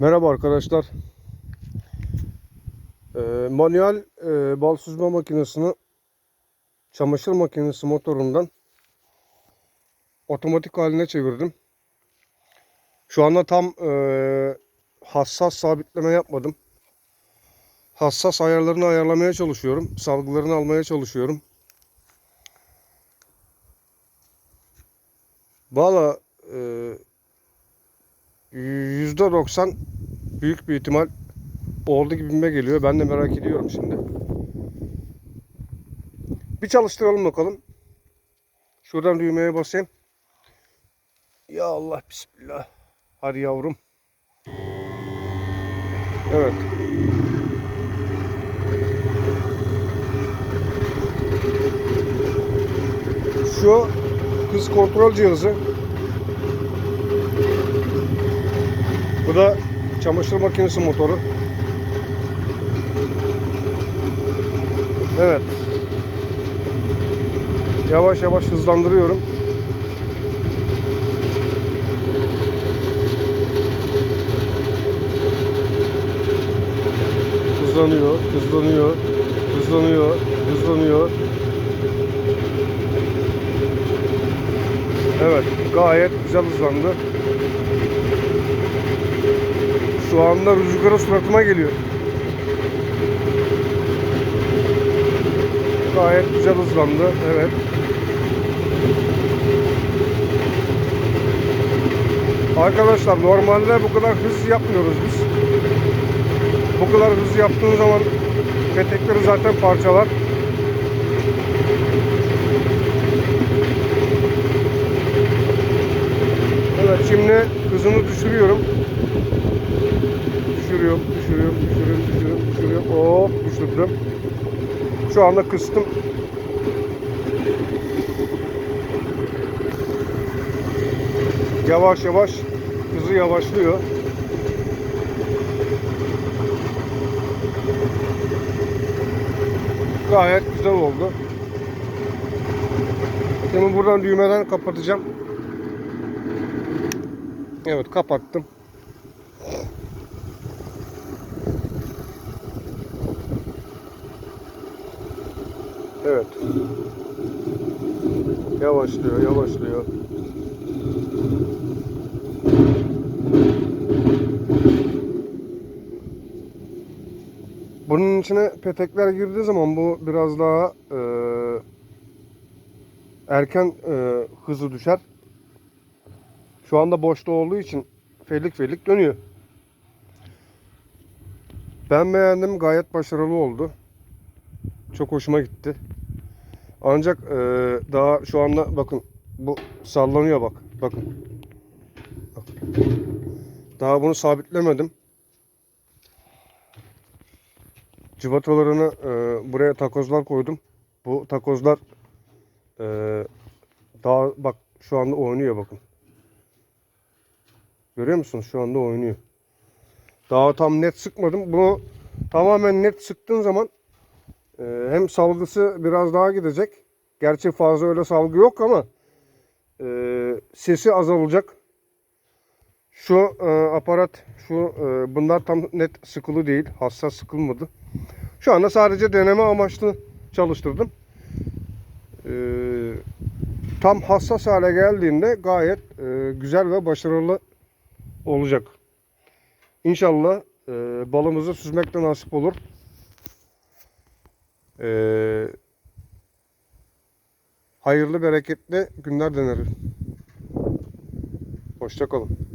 Merhaba arkadaşlar. Ee, manuel e, bal süzme makinesini çamaşır makinesi motorundan otomatik haline çevirdim. Şu anda tam e, hassas sabitleme yapmadım. Hassas ayarlarını ayarlamaya çalışıyorum. Salgılarını almaya çalışıyorum. Valla e, %90 büyük bir ihtimal oldu gibime geliyor. Ben de merak ediyorum şimdi. Bir çalıştıralım bakalım. Şuradan düğmeye basayım. Ya Allah bismillah. Hadi yavrum. Evet. Şu hız kontrol cihazı. Bu da çamaşır makinesi motoru. Evet. Yavaş yavaş hızlandırıyorum. Hızlanıyor, hızlanıyor, hızlanıyor, hızlanıyor. Evet, gayet güzel hızlandı. Şu anda rüzgarı suratıma geliyor. Gayet güzel hızlandı. Evet. Arkadaşlar normalde bu kadar hız yapmıyoruz biz. Bu kadar hız yaptığın zaman petekleri zaten parçalar. Evet şimdi hızını düşürüyorum. Düşürüyorum, düşürüyorum, düşürüyorum, düşürüyorum, düşürüyorum. Hop düşürdüm. Şu anda kıstım. Yavaş yavaş hızı yavaşlıyor. Gayet güzel oldu. Şimdi buradan düğmeden kapatacağım. Evet kapattım. Evet. Yavaşlıyor, yavaşlıyor. Bunun içine petekler girdiği zaman bu biraz daha e, erken e, hızı düşer. Şu anda boşta olduğu için felik felik dönüyor. Ben beğendim. Gayet başarılı oldu. Çok hoşuma gitti. Ancak e, daha şu anda bakın bu sallanıyor bak. Bakın. Bak. Daha bunu sabitlemedim. Cıvatalarını e, buraya takozlar koydum. Bu takozlar e, daha bak şu anda oynuyor bakın. Görüyor musunuz? Şu anda oynuyor. Daha tam net sıkmadım. Bunu tamamen net sıktığın zaman ee, hem salgısı biraz daha gidecek. Gerçi fazla öyle salgı yok ama e, sesi azalacak. Şu e, aparat, şu e, bunlar tam net sıkılı değil. Hassas sıkılmadı. Şu anda sadece deneme amaçlı çalıştırdım. E, tam hassas hale geldiğinde gayet e, güzel ve başarılı olacak. İnşallah e, balımızı süzmekte nasip olur. Ee, hayırlı bereketli günler dilerim. Hoşçakalın.